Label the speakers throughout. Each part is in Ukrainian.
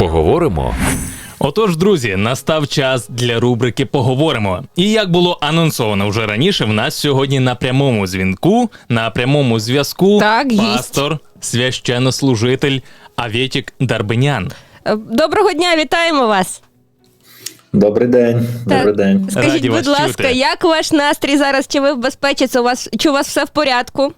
Speaker 1: Поговоримо.
Speaker 2: Отож, друзі, настав час для рубрики Поговоримо. І як було анонсовано вже раніше, в нас сьогодні на прямому дзвінку, на прямому зв'язку
Speaker 3: Так, гість.
Speaker 2: пастор, священнослужитель Авєтік Дарбинян.
Speaker 3: Е, Доброго дня, вітаємо вас.
Speaker 4: Добрий день, добрий день.
Speaker 3: Скажіть,
Speaker 2: Раді
Speaker 3: будь
Speaker 2: вас
Speaker 3: ласка,
Speaker 2: чути.
Speaker 3: як ваш настрій зараз? Чи ви в безпеці? Це у вас чи у вас все в порядку?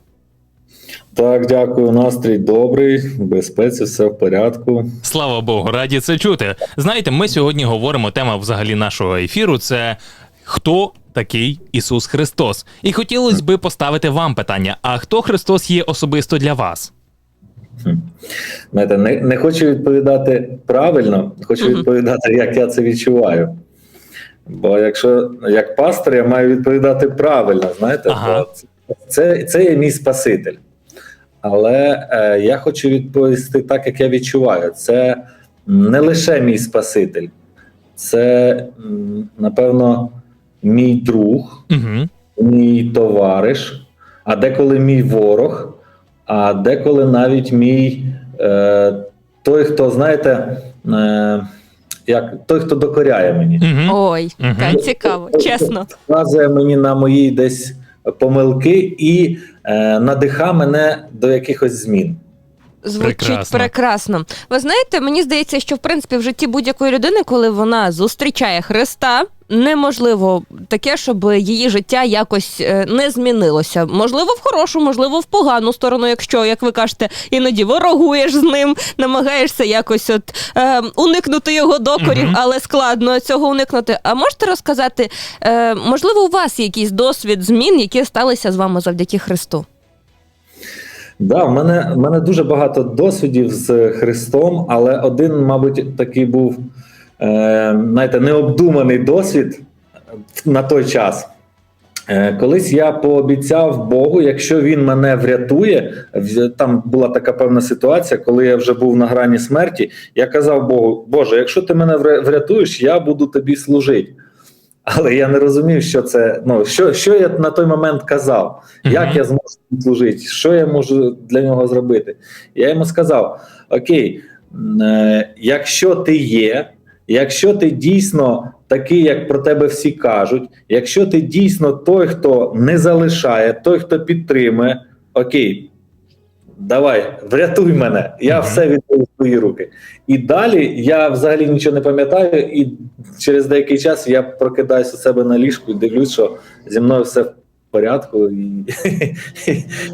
Speaker 4: Так, дякую. Настрій добрий, в безпеці, все в порядку.
Speaker 2: Слава Богу, раді це чути. Знаєте, ми сьогодні говоримо тема взагалі нашого ефіру. Це хто такий Ісус Христос? І хотілося би поставити вам питання: а хто Христос є особисто для вас?
Speaker 4: Знаєте, не, не хочу відповідати правильно, хочу відповідати, як я це відчуваю. Бо якщо як пастор, я маю відповідати правильно, знаєте,
Speaker 2: Ага.
Speaker 4: бо це, це є мій Спаситель. Але е, я хочу відповісти так, як я відчуваю. Це не лише мій Спаситель, це, напевно, мій друг,
Speaker 2: Угу.
Speaker 4: мій товариш, а деколи мій ворог, а деколи навіть мій е, той, хто, знаєте, е, як той, хто докоряє мені.
Speaker 2: Угу.
Speaker 3: Ой,
Speaker 2: Мгм.
Speaker 3: так цікаво, чесно.
Speaker 4: Вказує мені на мої десь помилки і надиха мене до якихось змін.
Speaker 3: Звучить
Speaker 2: Прекрасно.
Speaker 3: прекрасно. Ви знаєте, мені здається, що в принципі в житті будь-якої людини, коли вона зустрічає Христа, неможливо таке, щоб її життя якось е, не змінилося. Можливо, в хорошу, можливо, в погану сторону, якщо, як ви кажете, іноді ворогуєш з ним, намагаєшся якось от е, уникнути його докорів,
Speaker 2: Мгм.
Speaker 3: але складно цього уникнути. А можете розказати, е, можливо, у вас є якийсь досвід змін, які сталися з вами завдяки Христу?
Speaker 4: Да, в мене, в мене дуже багато досвідів з Христом, але один, мабуть, такий був знаєте, необдуманий досвід на той час. Е, колись я пообіцяв Богу, якщо він мене врятує, там була така певна ситуація, коли я вже був на грані смерті. Я казав Богу, Боже, якщо ти мене врятуєш, я буду тобі служити. Але я не розумів, що це. Ну що, що я на той момент казав, як я зможу служити, що я можу для нього зробити. Я йому сказав: Окей, е, якщо ти є, якщо ти дійсно такий, як про тебе всі кажуть, якщо ти дійсно той, хто не залишає, той, хто підтримує, окей. Давай, врятуй мене, я
Speaker 2: Мгм.
Speaker 4: все віддаю в твої руки. І далі я взагалі нічого не пам'ятаю, і через деякий час я прокидаюся у себе на ліжку і дивлюсь, що зі мною все в порядку, і,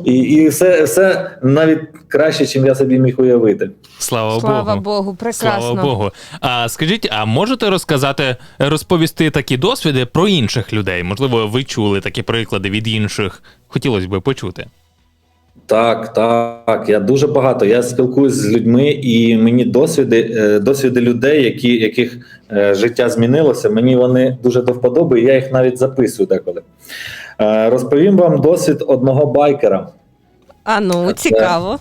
Speaker 4: і, і все, все навіть краще, чим я собі міг уявити.
Speaker 2: Слава,
Speaker 3: Слава
Speaker 2: Богу.
Speaker 3: Богу, прекрасно.
Speaker 2: Слава Богу. А скажіть, а можете розказати, розповісти такі досвіди про інших людей? Можливо, ви чули такі приклади від інших? Хотілося б почути.
Speaker 4: Так, так. Я дуже багато. Я спілкуюся з людьми, і мені досвіди, е, досвіди людей, які, яких е, життя змінилося, мені вони дуже до вподоби, і я їх навіть записую деколи. Е, Розповім вам досвід одного байкера.
Speaker 3: А ну,
Speaker 4: Це-
Speaker 3: цікаво.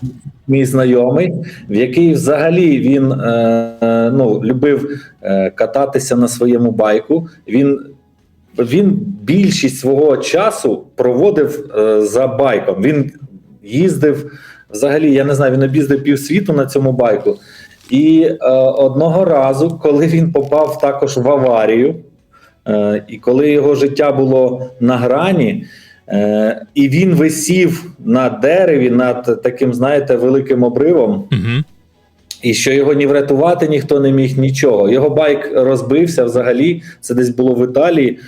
Speaker 4: мій знайомий, в який взагалі він е, ну, любив е, кататися на своєму байку. Він, він більшість свого часу проводив е, за байком. Він їздив взагалі, я не знаю, він об'їздив півсвіту на цьому байку. І е, одного разу, коли він попав також в аварію, і коли його життя було на грані, е, і він висів на дереві над таким, знаєте, великим обривом,
Speaker 2: Угу.
Speaker 4: і що його ні врятувати ніхто не міг нічого. Його байк розбився взагалі, це десь було в Італії.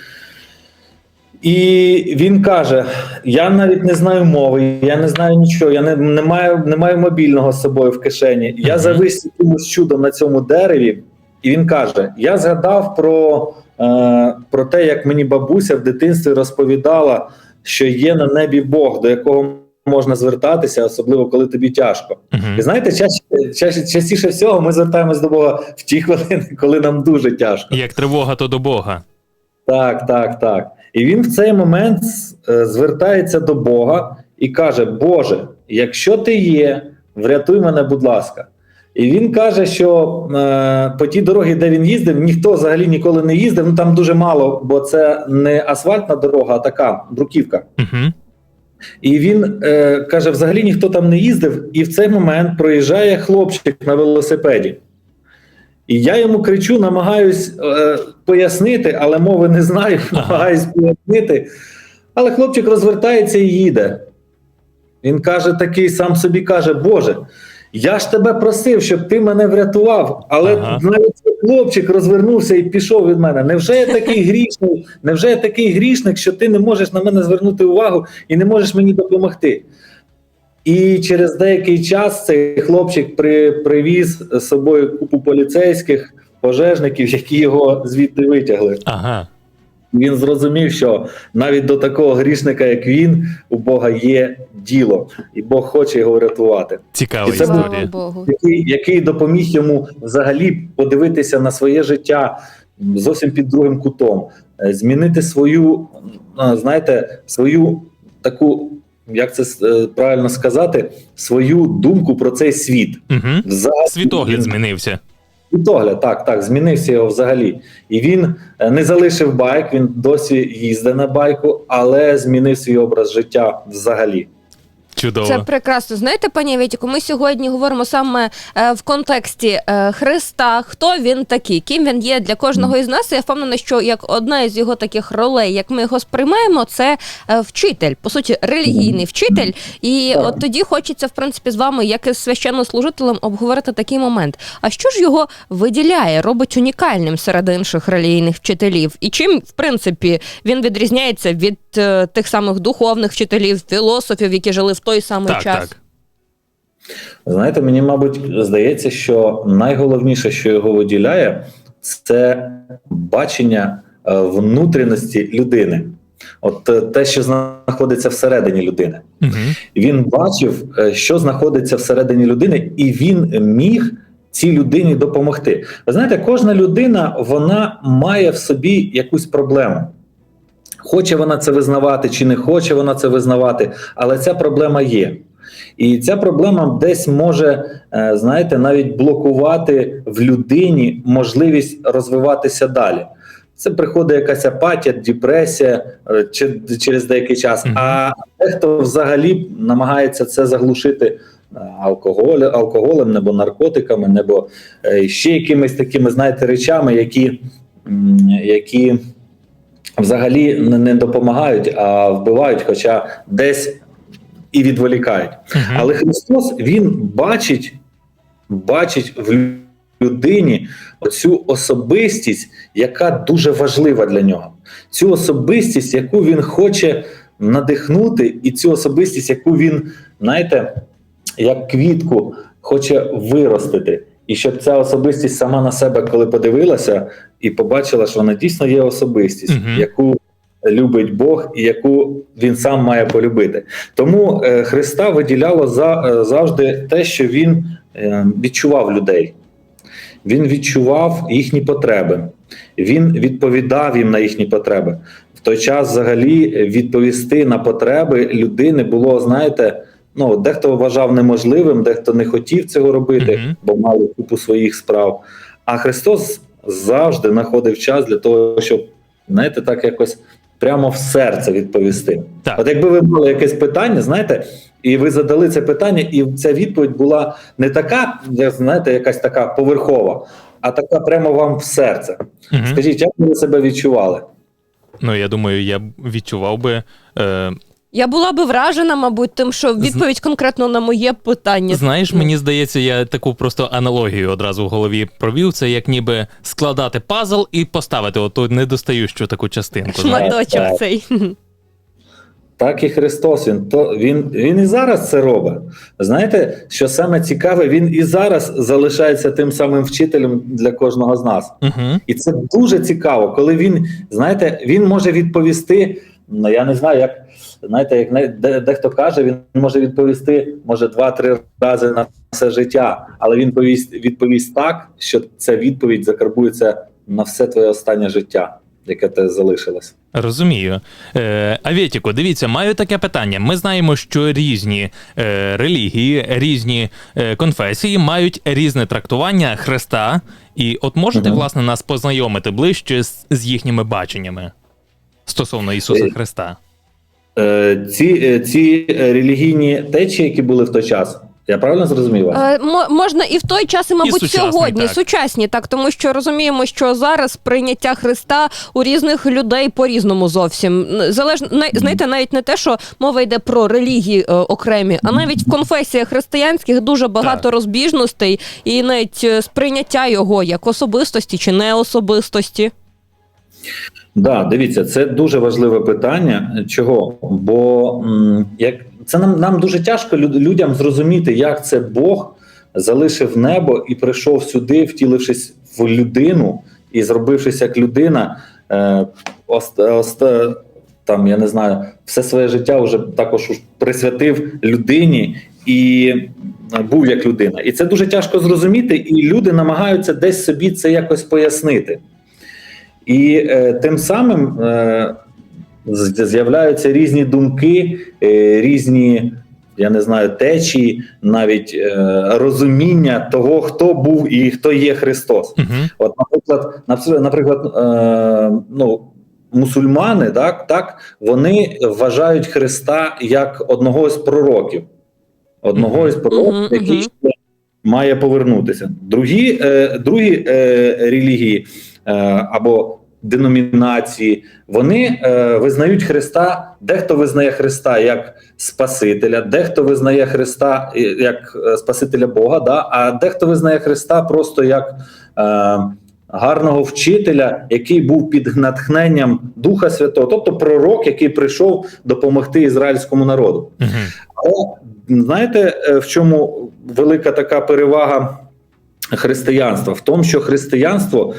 Speaker 4: І він каже: Я навіть не знаю мови, я не знаю нічого, я не, не, маю, не маю мобільного з собою в кишені. Я завис якимось чудом на цьому дереві, і він каже: Я згадав про, е, про те, як мені бабуся в дитинстві розповідала, що є на небі Бог, до якого можна звертатися, особливо коли тобі тяжко. І
Speaker 2: Угу.
Speaker 4: знаєте, чаще, чаще, частіше всього ми звертаємось до Бога в ті хвилини, коли нам дуже тяжко.
Speaker 2: Як тривога, то до Бога.
Speaker 4: Так, так, так. І він в цей момент е, звертається до Бога і каже: Боже, якщо ти є, врятуй мене, будь ласка. І він каже, що е, по тій дорогі, де він їздив, ніхто взагалі ніколи не їздив. Ну там дуже мало, бо це не асфальтна дорога, а така бруківка.
Speaker 2: Угу.
Speaker 4: І він е, каже: взагалі ніхто там не їздив, і в цей момент проїжджає хлопчик на велосипеді. І я йому кричу, намагаюсь е, пояснити, але мови не знаю, намагаюсь пояснити. Але хлопчик розвертається і їде. Він каже такий, сам собі каже: Боже, я ж тебе просив, щоб ти мене врятував, але
Speaker 2: Ага.
Speaker 4: навіть цей хлопчик розвернувся і пішов від мене. Невже я такий грішник? Невже я такий грішник, що ти не можеш на мене звернути увагу і не можеш мені допомогти? І через деякий час цей хлопчик при, привіз з собою купу поліцейських пожежників, які його звідти витягли.
Speaker 2: Ага.
Speaker 4: Він зрозумів, що навіть до такого грішника, як він, у Бога є діло, і Бог хоче його врятувати.
Speaker 2: Цікава
Speaker 4: І це
Speaker 2: історія.
Speaker 3: Богу.
Speaker 4: Який, який допоміг йому взагалі подивитися на своє життя зовсім під другим кутом, е, змінити свою, е, знаєте, свою таку, як це е, правильно сказати, свою думку про цей світ.
Speaker 2: Угу.
Speaker 4: Взагалі,
Speaker 2: Світогляд
Speaker 4: він-
Speaker 2: змінився.
Speaker 4: Світогляд, так, так, змінився його взагалі. І він е, не залишив байк, він досі їздить на байку, але змінив свій образ життя взагалі.
Speaker 2: Чудово.
Speaker 3: Це прекрасно. Знаєте, пані Вітіку, ми сьогодні говоримо саме е, в контексті е, Христа. Хто він такий? Ким він є для кожного із нас? І Я впевнена, що як одна із його таких ролей, як ми його сприймаємо, це е, вчитель, по суті, релігійний вчитель. І от тоді хочеться, в принципі, з вами, як із священнослужителем, обговорити такий момент. А що ж його виділяє, робить унікальним серед інших релігійних вчителів? І чим, в принципі, він відрізняється від е, тих самих духовних вчителів, філософів, які жили в той самий
Speaker 2: так,
Speaker 3: час?
Speaker 2: так.
Speaker 4: Знаєте, мені, мабуть, здається, що найголовніше, що його виділяє, це бачення е, внутрішності людини. От е, те, що знаходиться всередині людини.
Speaker 2: Угу.
Speaker 4: Він бачив, що знаходиться всередині людини, і він міг цій людині допомогти. Ви знаєте, кожна людина вона має в собі якусь проблему. Хоче вона це визнавати чи не хоче вона це визнавати, але ця проблема є. І ця проблема десь може, е, знаєте, навіть блокувати в людині можливість розвиватися далі. Це приходить якась апатія, депресія е, чи- через деякий час. А дехто взагалі намагається це заглушити е, алкоголь, алкоголем, або наркотиками, або ще якимись такими, знаєте, речами, які, які взагалі не допомагають, а вбивають, хоча десь і відволікають. Але Христос Він бачить, бачить в людині цю особистість, яка дуже важлива для нього. Цю особистість, яку він хоче надихнути, і цю особистість, яку він, знаєте, як квітку хоче виростити. І щоб ця особистість сама на себе, коли подивилася і побачила, що вона дійсно є особистість,
Speaker 2: Мгм.
Speaker 4: яку любить Бог і яку він сам має полюбити. Тому е, Христа виділяло за, е, завжди те, що він е, відчував людей. Він відчував їхні потреби, він відповідав їм на їхні потреби. В той час, взагалі, відповісти на потреби людини було, знаєте, ну дехто вважав неможливим, дехто не хотів цього робити,
Speaker 2: Мгм.
Speaker 4: бо мали купу своїх справ. А Христос завжди знаходив час для того, щоб, знаєте, так якось прямо в серце відповісти.
Speaker 2: Так.
Speaker 4: От якби ви мали якесь питання, знаєте, і ви задали це питання, і ця відповідь була не така, як, знаєте, якась така поверхова, а така прямо вам в серце.
Speaker 2: Мгм.
Speaker 4: Скажіть, як ви себе відчували?
Speaker 2: Ну, я думаю, я відчував би. Е,
Speaker 3: Я була би вражена, мабуть, тим, що відповідь конкретно на моє питання.
Speaker 2: знаєш, мені здається, я таку просто аналогію одразу в голові провів. Це як ніби складати пазл і поставити оту недостаючу таку частинку.
Speaker 3: Шматочок
Speaker 4: Так.
Speaker 3: цей.
Speaker 4: Так і Христос, він, то, він, він і зараз це робить. Знаєте, що саме цікаве, він і зараз залишається тим самим вчителем для кожного з нас.
Speaker 2: Угу.
Speaker 4: І це дуже цікаво, коли він, знаєте, він може відповісти. Ну я не знаю, як знаєте, як не- дехто каже, він може відповісти може два-три рази на все життя, але він повість, відповість так, що ця відповідь закарбується на все твоє останнє життя, яке те залишилось.
Speaker 2: Розумію. Е, Авєтіко, дивіться, маю таке питання. Ми знаємо, що різні е, релігії, різні е, конфесії мають різне трактування Христа. І от можете,
Speaker 4: Мгм.
Speaker 2: власне, нас познайомити ближче з, з їхніми баченнями стосовно Ісуса
Speaker 4: Е,
Speaker 2: Христа.
Speaker 4: Е, ці, е, ці релігійні течії, які були в той час, Я правильно зрозумів?
Speaker 3: Е, можна і в той час, і мабуть,
Speaker 2: сучасний,
Speaker 3: сьогодні
Speaker 2: так.
Speaker 3: сучасні, так тому що розуміємо, що зараз прийняття Христа у різних людей по-різному зовсім залежно знаєте, навіть не те, що мова йде про релігії е, окремі, а навіть в конфесіях християнських дуже багато
Speaker 2: Так.
Speaker 3: розбіжностей, і навіть сприйняття його як особистості чи не особистості.
Speaker 4: Да, дивіться, це дуже важливе питання. Чого? Бо як це нам, нам дуже тяжко людям зрозуміти, як це Бог залишив небо і прийшов сюди, втілившись в людину і зробившись як людина, е, ост, ост, там я не знаю, все своє життя вже також присвятив людині і е, був як людина. І це дуже тяжко зрозуміти, і люди намагаються десь собі це якось пояснити. І е, тим самим е, з'являються різні думки, е, різні, я не знаю, течії, навіть е, розуміння того, хто був і хто є Христос.
Speaker 2: Угу.
Speaker 4: От, наприклад, наприклад, е, ну, мусульмани, так, так, вони вважають Христа як одного з пророків. Одного
Speaker 2: Мгм.
Speaker 4: із пророків,
Speaker 3: Мгм,
Speaker 4: який ще має повернутися. Другі, е, другі е, релігії або деномінації, вони е, визнають Христа, дехто визнає Христа як Спасителя, дехто визнає Христа е, як е, Спасителя Бога, да, а дехто визнає Христа просто як е, гарного вчителя, який був під натхненням Духа Святого, тобто пророк, який прийшов допомогти ізраїльському народу.
Speaker 2: Угу.
Speaker 4: Але знаєте, е, в чому велика така перевага християнства? В тому, що християнство е,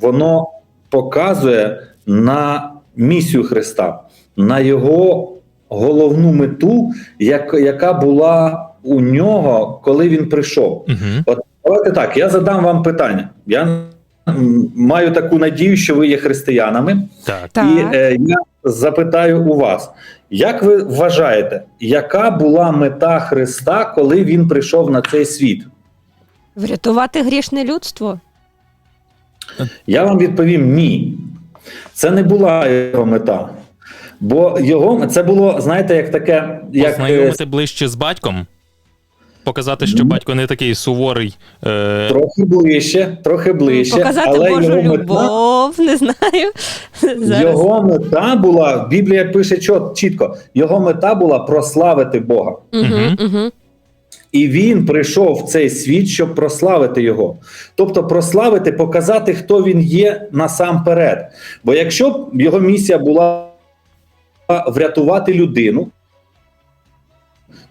Speaker 4: воно показує на місію Христа, на його головну мету, як, яка була у нього, коли він прийшов.
Speaker 2: Угу.
Speaker 4: Давайте так, я задам вам питання. Я маю таку надію, що ви є християнами.
Speaker 2: Так.
Speaker 4: І е, я запитаю у вас, як ви вважаєте, яка була мета Христа, коли він прийшов на цей світ?
Speaker 3: Врятувати грішне людство.
Speaker 4: Я вам відповім ні. Це не була його мета. Бо його це було, знаєте, як таке, як е,
Speaker 2: Познайомити ближче з батьком. Показати, що батько не такий суворий. Е...
Speaker 4: трохи ближче, трохи ближче,
Speaker 3: Показати
Speaker 4: але
Speaker 3: Божу
Speaker 4: його мета,
Speaker 3: любов, не знаю. Зараз.
Speaker 4: його мета була, Біблія пише чітко, його мета була прославити Бога.
Speaker 3: Угу, угу.
Speaker 4: І він прийшов в цей світ, щоб прославити його. Тобто прославити, показати, хто він є насамперед. Бо якщо б його місія була врятувати людину,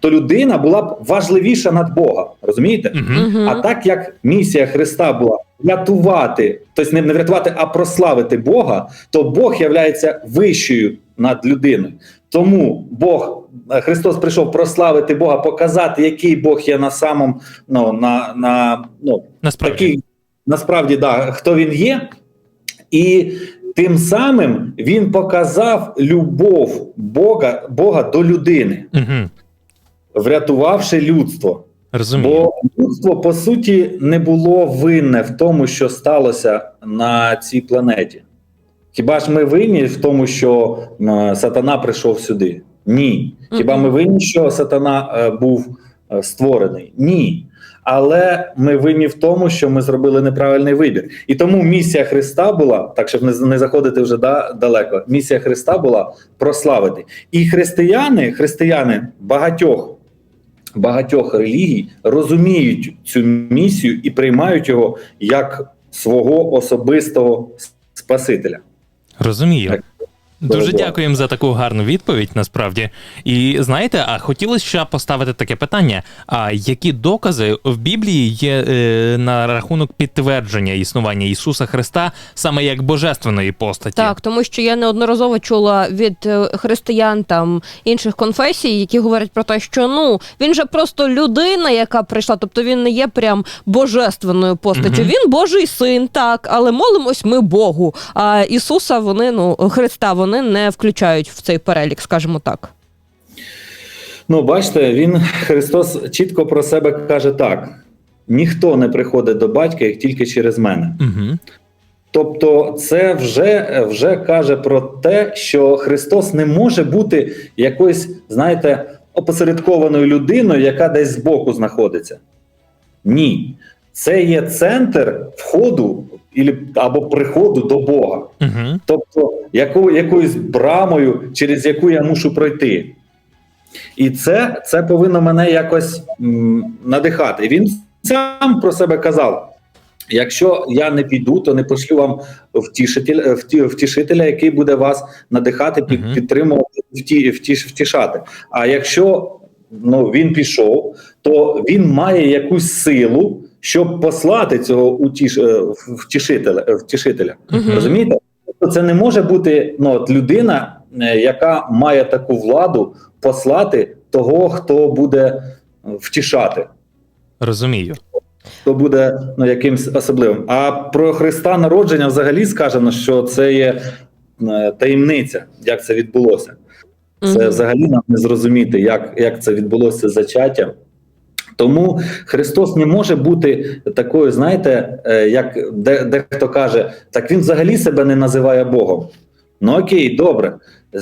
Speaker 4: то людина була б важливіша над Бога. Розумієте?
Speaker 2: Угу.
Speaker 4: А так як місія Христа була врятувати, тобто не, не врятувати, а прославити Бога, то Бог являється вищою над людиною. Тому Бог, Христос прийшов прославити Бога, показати, який Бог є на самому ну, на, на ну,
Speaker 2: Насправді.
Speaker 4: такий, насправді, да, хто він є, і тим самим він показав любов Бога, Бога до людини,
Speaker 2: Угу.
Speaker 4: врятувавши людство.
Speaker 2: Розумію.
Speaker 4: Бо людство по суті не було винне в тому, що сталося на цій планеті. Хіба ж ми винні в тому, що сатана прийшов сюди? Ні. Хіба ми винні, що сатана е, був е, створений? Ні. Але ми винні в тому, що ми зробили неправильний вибір. І тому місія Христа була, так щоб не, не заходити вже да, далеко. Місія Христа була прославити. І християни, християни багатьох багатьох релігій розуміють цю місію і приймають його як свого особистого Спасителя.
Speaker 2: Розумію.
Speaker 4: Так.
Speaker 2: Дуже
Speaker 4: Добре.
Speaker 2: дякуємо за таку гарну відповідь, насправді. І знаєте, а хотілося ще поставити таке питання: а які докази в Біблії є е, на рахунок підтвердження існування Ісуса Христа саме як божественної постаті?
Speaker 3: Так, тому що я неодноразово чула від е, християн там інших конфесій, які говорять про те, що ну він же просто людина, яка прийшла, тобто він не є прям божественною постаттю.
Speaker 2: Мгм.
Speaker 3: Він Божий син, так, але молимось ми Богу. А Ісуса вони ну Христа вони не включають в цей перелік, скажімо так.
Speaker 4: Ну, бачите, він Христос чітко про себе каже так: ніхто не приходить до батька, як тільки через мене.
Speaker 2: Угу.
Speaker 4: Тобто, це вже, вже каже про те, що Христос не може бути якоюсь, знаєте, опосередкованою людиною, яка десь збоку знаходиться. Ні. Це є центр входу або приходу до Бога.
Speaker 2: Угу.
Speaker 4: Тобто яку, якоюсь брамою, через яку я мушу пройти. І це, це повинно мене якось м, надихати. Він сам про себе казав: якщо я не піду, то не пошлю вам втішитель, е, втішителя, який буде вас надихати, під, підтримувати, вті, втіш, втішати. А якщо ну, він пішов, то він має якусь силу, щоб послати цього утіш, е, втішителя. е, втішителя.
Speaker 3: Мгм.
Speaker 4: Розумієте? Тобто це не може бути ну, от людина, е, яка має таку владу послати того, хто буде втішати,
Speaker 2: Розумію.
Speaker 4: хто буде ну, якимсь особливим. А про Христа народження взагалі сказано, що це є таємниця, як це відбулося. Це
Speaker 3: Мгм.
Speaker 4: взагалі нам не зрозуміти, як, як це відбулося зачаття. Тому Христос не може бути такою, знаєте, е, як дехто каже, так він взагалі себе не називає Богом. Ну окей, добре.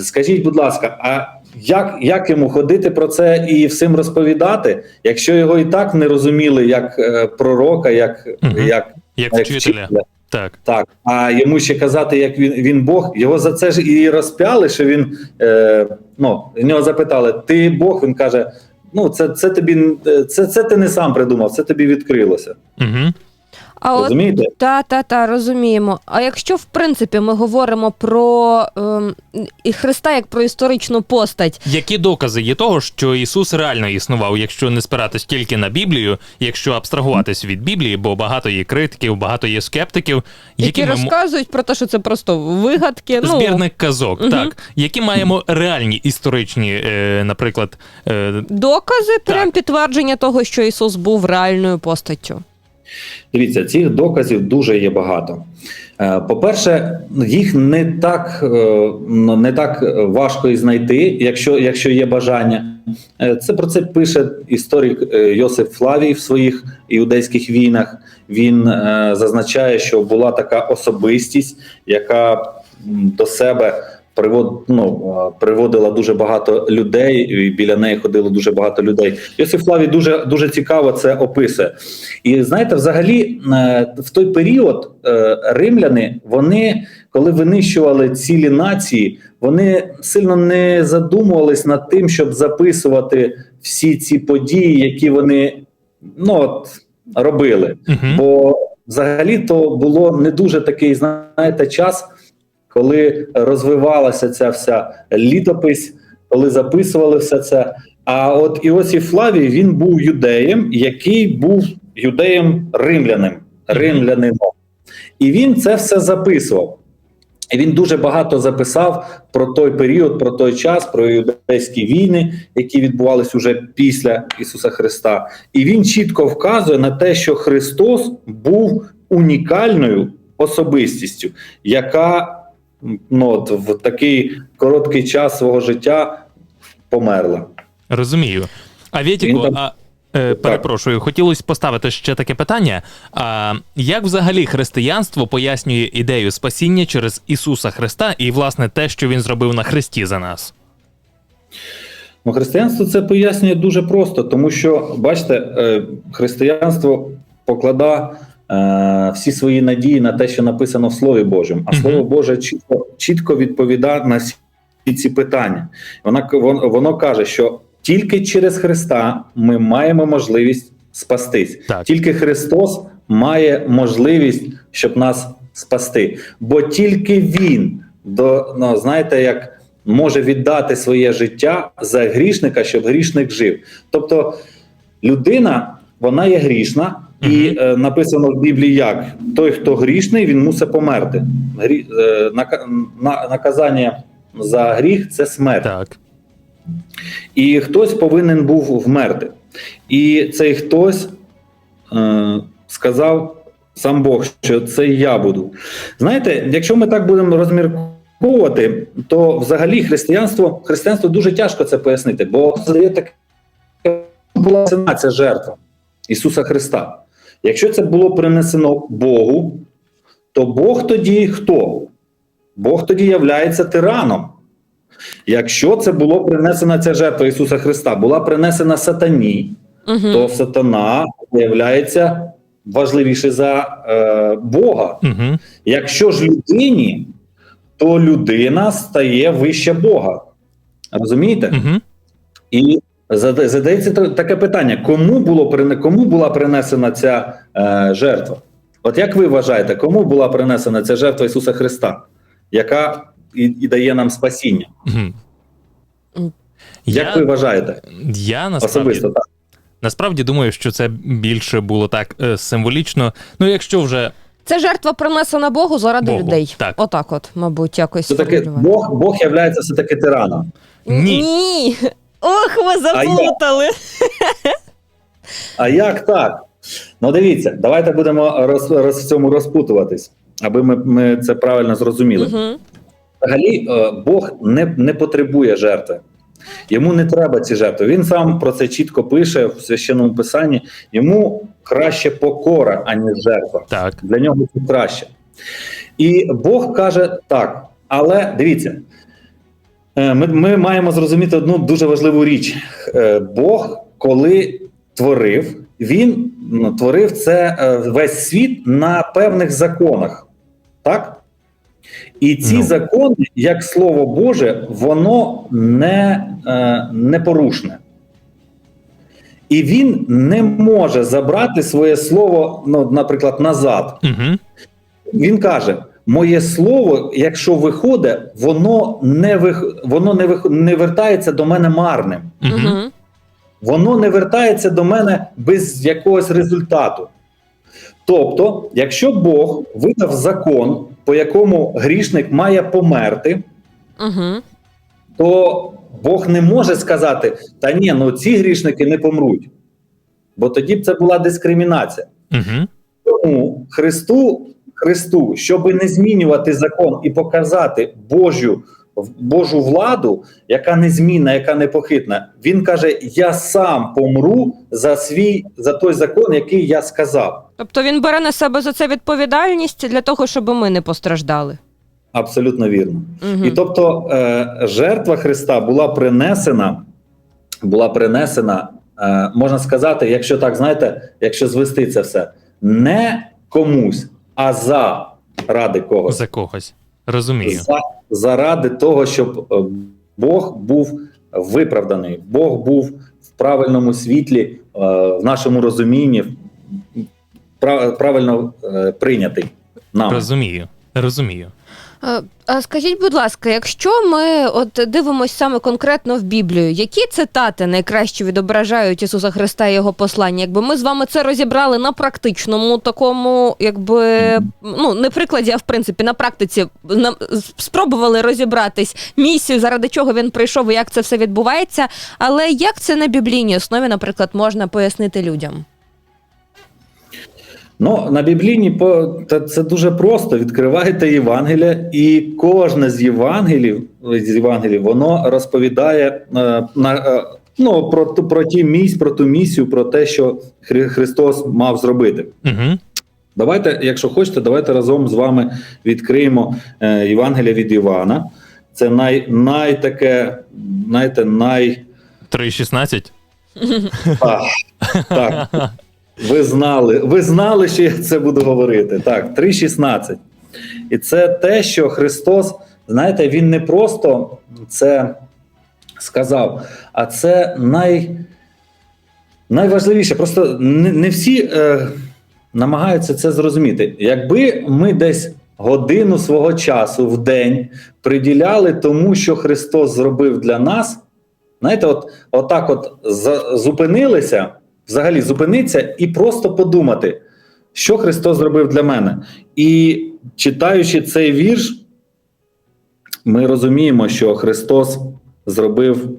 Speaker 4: Скажіть, будь ласка, а як, як йому ходити про це і всім розповідати, якщо його і так не розуміли як е, пророка, як,
Speaker 2: Мгм.
Speaker 4: як,
Speaker 2: Як
Speaker 4: як
Speaker 2: вчителя. Так.
Speaker 4: так, а йому ще казати, як він, він Бог, його за це ж і розп'яли, що він е, ну, в нього запитали: Ти Бог? Він каже: Ну, це, це тобі це, це ти не сам придумав, це тобі відкрилося.
Speaker 2: Угу.
Speaker 3: А от Та, та, та, розуміємо. А якщо в принципі ми говоримо про ем, і Христа як про історичну постать,
Speaker 2: Які докази є того, що Ісус реально існував, якщо не спиратись тільки на Біблію, якщо абстрагуватись від Біблії, бо багато є критиків, багато є скептиків,
Speaker 3: які,
Speaker 2: ми мо-
Speaker 3: розказують про те, що це просто вигадки. Ну,
Speaker 2: збірник казок,
Speaker 3: Мгм.
Speaker 2: так які маємо реальні історичні, е, наприклад, е,
Speaker 3: докази, прям
Speaker 2: Так.
Speaker 3: підтвердження того, що Ісус був реальною постаттю.
Speaker 4: Дивіться, цих доказів дуже є багато. Е, По-перше, їх не так, е, не так важко і знайти, якщо, якщо є бажання. Е, Це про це пише історик Йосип Флавій в своїх іудейських війнах. Він зазначає, що була така особистість, яка до себе привод, ну, приводила дуже багато людей, і біля неї ходило дуже багато людей. Йосип Флавій дуже, дуже цікаво це описує. І знаєте, взагалі, е, в той період е, римляни, вони, коли винищували цілі нації, вони сильно не задумувались над тим, щоб записувати всі ці події, які вони ну, от, робили.
Speaker 2: мгм.
Speaker 4: Бо взагалі то було не дуже такий, знаєте, час, коли розвивалася ця вся літопись, коли записували все це. А от Іосиф Флавій він був юдеєм, який був юдеєм римляним, римлянином. І він це все записував. І він дуже багато записав про той період, про той час, про юдейські війни, які відбувалися уже після Ісуса Христа. І він чітко вказує на те, що Христос був унікальною особистістю, яка ну, от, в такий короткий час свого життя померла.
Speaker 2: Розумію. А Вєтіко,
Speaker 4: там-
Speaker 2: а, е, перепрошую, хотілося поставити ще таке питання. А, як взагалі християнство пояснює ідею спасіння через Ісуса Христа і, власне, те, що Він зробив на Христі за нас?
Speaker 4: Ну, християнство це пояснює дуже просто, тому що, бачите, е, християнство покладає всі свої надії на те, що написано в Слові Божому. А Слово Боже чітко, чітко відповідає на всі ці питання. Вона, воно, воно каже, що тільки через Христа ми маємо можливість спастись.
Speaker 2: Так.
Speaker 4: Тільки Христос має можливість, щоб нас спасти. Бо тільки Він до ну, знаєте, як може віддати своє життя за грішника, щоб грішник жив. Тобто людина вона є грішна, і е, написано в Біблії як той, хто грішний, він мусить померти. Грі, е, нака- на, наказання за гріх це смерть.
Speaker 2: Так.
Speaker 4: І хтось повинен був вмерти. І цей хтось е, сказав сам Бог, що це я буду. Знаєте, якщо ми так будемо розмірковувати, то взагалі християнство, християнство дуже тяжко це пояснити, бо це таке була ціна, це жертва Ісуса Христа. Якщо це було принесено Богу, то Бог тоді хто? Бог тоді являється тираном. Якщо це було принесена ця жертва Ісуса Христа, була принесена сатані,
Speaker 3: Угу.
Speaker 4: то сатана виявляється важливіше за е, Бога.
Speaker 2: Угу.
Speaker 4: Якщо ж людині, то людина стає вище Бога. Розумієте?
Speaker 2: Угу.
Speaker 4: І задається таке питання: кому було кому була принесена ця е, жертва? От як ви вважаєте, кому була принесена ця жертва Ісуса Христа, яка і, і дає нам спасіння? Як
Speaker 2: Я,
Speaker 4: ви вважаєте?
Speaker 2: я насправді,
Speaker 4: Особисто так.
Speaker 2: насправді думаю, що це більше було так е, символічно. Ну, якщо вже
Speaker 3: Це жертва принесена Богу заради
Speaker 2: Богу,
Speaker 3: людей.
Speaker 2: так.
Speaker 3: Отак, от, мабуть, якось
Speaker 4: Це таке
Speaker 3: сформулювати.
Speaker 4: Бог, Бог являється все таки тираном.
Speaker 2: Ні.
Speaker 3: Ні. Ох, ви
Speaker 4: А я-
Speaker 3: заплутали.
Speaker 4: А як так? Ну дивіться, давайте будемо роз, роз, в цьому розпутуватись, аби ми, ми це правильно зрозуміли.
Speaker 3: Угу.
Speaker 4: Взагалі, е, Бог не, не потребує жертви. Йому не треба ці жертви. Він сам про це чітко пише в священному писанні. Йому краще покора, аніж жертва.
Speaker 2: так.
Speaker 4: Для нього це краще. І Бог каже так. Але дивіться, ми, ми маємо зрозуміти одну дуже важливу річ. Е, Бог, коли творив, він ну, творив це е, весь світ на певних законах. Так? І ці
Speaker 2: Ну.
Speaker 4: закони, як слово Боже, воно не, е, непорушне. І він не може забрати своє слово, ну, наприклад, назад.
Speaker 2: Угу.
Speaker 4: Він каже: моє слово, якщо виходить, воно не вих... воно не, вих... не вертається до мене марним.
Speaker 2: Угу.
Speaker 4: Воно не вертається до мене без якогось результату. Тобто, якщо Бог видав закон, по якому грішник має померти,
Speaker 3: Угу.
Speaker 4: то Бог не може сказати: та ні, ну ці грішники не помруть. Бо тоді б це була дискримінація.
Speaker 2: Угу.
Speaker 4: Тому Христу, Христу, щоб не змінювати закон і показати Божу, Божу владу, яка незмінна, яка непохитна, він каже: Я сам помру за свій за той закон, який я сказав.
Speaker 3: Тобто він бере на себе за це відповідальність для того, щоб ми не постраждали.
Speaker 4: Абсолютно вірно.
Speaker 3: Угу.
Speaker 4: І тобто е, жертва Христа була принесена, була принесена, е, можна сказати, якщо так знаєте, якщо звести це все, не комусь, а за ради когось.
Speaker 2: За когось. Розумію.
Speaker 4: За, заради того, щоб е, Бог був виправданий, Бог був в правильному світлі, е, в нашому розумінні, правильно е, прийнятий Нам.
Speaker 2: Розумію. Розумію.
Speaker 3: А, а скажіть, будь ласка, якщо ми от дивимося саме конкретно в Біблію, які цитати найкраще відображають Ісуса Христа і Його послання? Якби ми з вами це розібрали на практичному такому, якби ну не прикладі, а в принципі на практиці на, спробували розібратись місію, заради чого він прийшов і як це все відбувається. Але як це на біблійній основі, наприклад, можна пояснити людям?
Speaker 4: Ну, на біблійні по це дуже просто. Відкриваєте Євангелія, і кожне з Євангелів з Євангелів воно розповідає е, на е, ну про ту- про ті місць, про ту місію, про те, що Хри- Христос мав зробити.
Speaker 2: Угу.
Speaker 4: Давайте, якщо хочете, давайте разом з вами відкриємо е, Євангелія від Івана. Це най, най таке, знаєте, най
Speaker 2: 3.16?
Speaker 4: так, так. Ви знали, ви знали, що я це буду говорити. Так, 3.16. І це те, що Христос, знаєте, Він не просто це сказав, а це най, найважливіше. Просто не, не всі е, намагаються це зрозуміти. Якби ми десь годину свого часу в день приділяли тому, що Христос зробив для нас, знаєте, от, отак от зупинилися взагалі зупинитися і просто подумати, що Христос зробив для мене. І читаючи цей вірш, ми розуміємо, що Христос зробив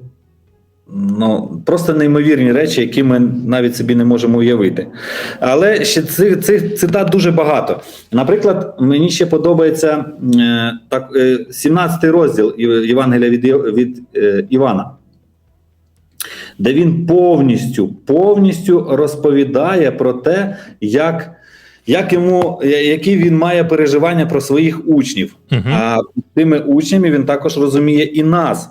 Speaker 4: ну, просто неймовірні речі, які ми навіть собі не можемо уявити. Але ще цих, цих цитат дуже багато. Наприклад, мені ще подобається е, так, е, 17 розділ Євангелія від, від е, Івана де він повністю повністю розповідає про те, як, як йому, які він має переживання про своїх учнів.
Speaker 2: Мгм.
Speaker 4: А тими учнями він також розуміє і нас.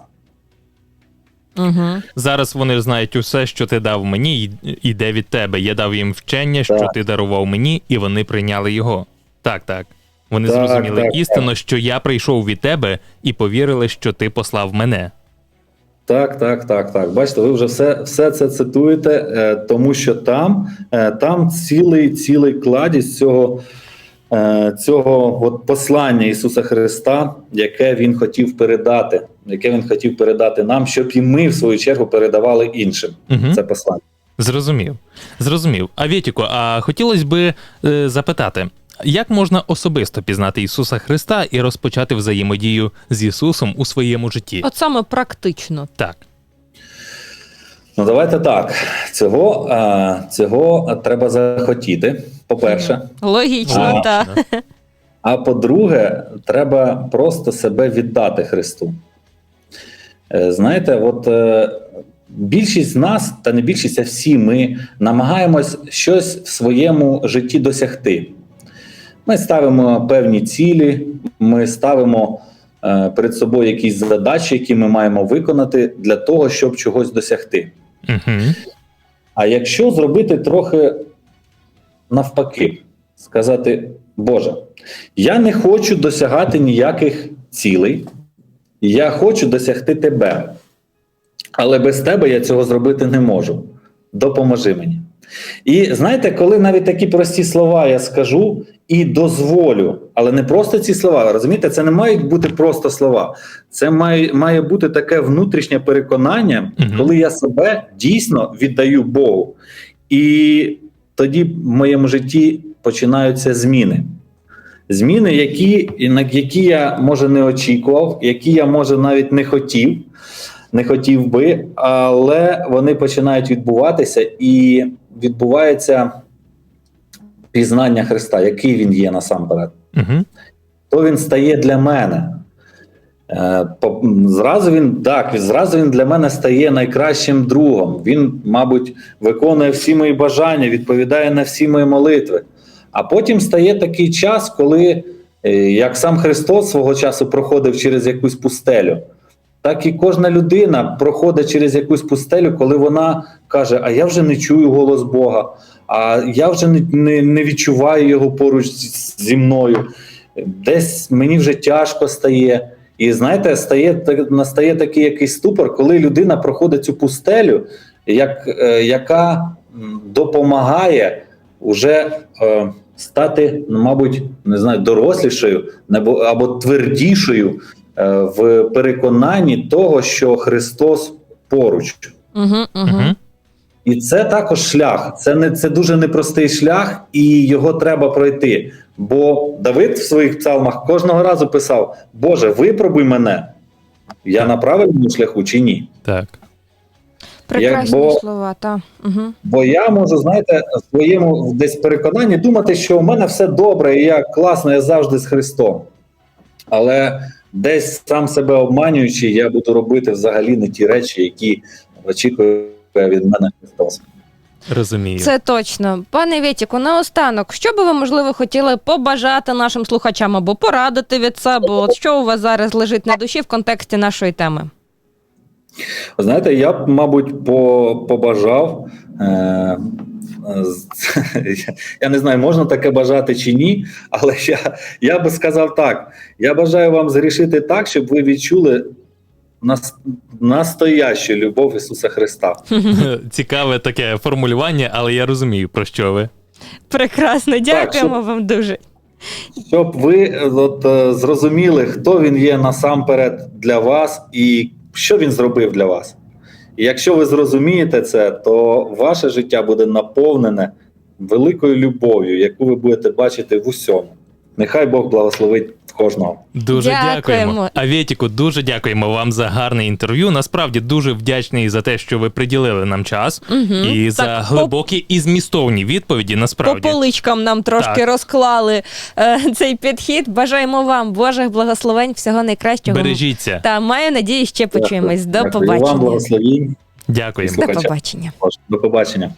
Speaker 3: Угу.
Speaker 2: Зараз вони знають усе, що ти дав мені, іде від тебе. Я дав їм вчення, що
Speaker 4: Так.
Speaker 2: ти дарував мені, і вони прийняли його. Так, так. Вони
Speaker 4: Так,
Speaker 2: зрозуміли
Speaker 4: так,
Speaker 2: істину, що я прийшов від тебе, і повірили, що ти послав мене.
Speaker 4: Так, так, так, так. Бачите, ви вже все, все це цитуєте, е, тому що там, е, там цілий, цілий кладість цього, е, цього от послання Ісуса Христа, яке Він хотів передати, яке Він хотів передати нам, щоб і ми, в свою чергу, передавали іншим.
Speaker 2: Угу.
Speaker 4: Це послання.
Speaker 2: Зрозумів. Зрозумів. А Вєтіко, а хотілося би е, запитати, як можна особисто пізнати Ісуса Христа і розпочати взаємодію з Ісусом у своєму житті?
Speaker 3: От саме практично.
Speaker 2: Так.
Speaker 4: Ну, давайте так. Цього, е, цього треба захотіти, по-перше.
Speaker 3: Логічно,
Speaker 4: А.
Speaker 3: так.
Speaker 4: А по-друге, треба просто себе віддати Христу. Е, Знаєте, от е, більшість з нас, та не більшість, а всі ми намагаємось щось в своєму житті досягти. Ми ставимо певні цілі, ми ставимо е, перед собою якісь задачі, які ми маємо виконати для того, щоб чогось досягти.
Speaker 2: Угу.
Speaker 4: А якщо зробити трохи навпаки, сказати, Боже, я не хочу досягати ніяких цілей, я хочу досягти тебе. Але без тебе я цього зробити не можу. Допоможи мені. І знаєте, коли навіть такі прості слова я скажу і дозволю, але не просто ці слова, розумієте, це не мають бути просто слова. Це має, має бути таке внутрішнє переконання,
Speaker 2: Мгм.
Speaker 4: коли я себе дійсно віддаю Богу. І тоді в моєму житті починаються зміни. Зміни, які, на які я може не очікував, які я може навіть не хотів, не хотів би, але вони починають відбуватися, і відбувається пізнання Христа, який він є насамперед
Speaker 2: Угу.
Speaker 4: то він стає для мене. Е, Зразу він так, зразу він для мене стає найкращим другом. Він, мабуть, виконує всі мої бажання, відповідає на всі мої молитви. А потім стає такий час, коли, е, як сам Христос свого часу проходив через якусь пустелю, так і кожна людина проходить через якусь пустелю, коли вона каже: А я вже не чую голос Бога, а я вже не, не, не відчуваю його поруч зі мною десь мені вже тяжко стає. І знаєте, стає настає такий якийсь ступор, коли людина проходить цю пустелю, як, е, яка допомагає уже е, стати, ну, мабуть, не знаю, дорослішою небо- або твердішою в переконанні того, що Христос поруч.
Speaker 3: Угу, угу.
Speaker 4: І це також шлях. Це не це дуже непростий шлях, і його треба пройти. Бо Давид в своїх псалмах кожного разу писав: Боже, випробуй мене. Я на правильному шляху чи ні?
Speaker 2: Так.
Speaker 3: Прекрасні
Speaker 4: бо-
Speaker 3: слова, так. Угу.
Speaker 4: Бо я можу, знаєте, в своєму десь переконанні думати, що у мене все добре, і я класно, я завжди з Христом. Але десь сам себе обманюючи, я буду робити взагалі не ті речі, які очікує від мене Христос.
Speaker 2: Розумію.
Speaker 3: Це точно. Пане Вєтіку, наостанок, що би ви, можливо, хотіли побажати нашим слухачам або порадити від себе? От що у вас зараз лежить на душі в контексті нашої теми?
Speaker 4: Знаєте, я б, мабуть, по, побажав. Е, я не знаю, можна таке бажати чи ні, але я, я би сказав так: я бажаю вам зрішити так, щоб ви відчули нас, настоящу любов Ісуса Христа.
Speaker 2: Цікаве таке формулювання, але я розумію, про що ви.
Speaker 3: Прекрасно, дякуємо
Speaker 4: щоб-
Speaker 3: вам дуже.
Speaker 4: Щоб ви е, от, е, зрозуміли, хто він є насамперед для вас і що він зробив для вас. І якщо ви зрозумієте це, то ваше життя буде наповнене великою любов'ю, яку ви будете бачити в усьому. Нехай Бог благословить кожного.
Speaker 2: Дуже
Speaker 3: Дякуємо.
Speaker 2: дякуємо. Авєтіку, дуже дякуємо вам за гарне інтерв'ю. Насправді дуже вдячний за те, що ви приділили нам час
Speaker 3: Угу.
Speaker 2: і за глибокі і змістовні відповіді.
Speaker 3: По
Speaker 2: Насправді.
Speaker 3: поличкам нам трошки
Speaker 2: Так.
Speaker 3: розклали е, цей підхід. Бажаємо вам Божих благословень, всього найкращого.
Speaker 2: Бережіться.
Speaker 3: Та маю надію, ще почуємось. До
Speaker 4: Дякую. Вам благословінь.
Speaker 2: Дякуємо.
Speaker 3: До побачення.
Speaker 4: До побачення.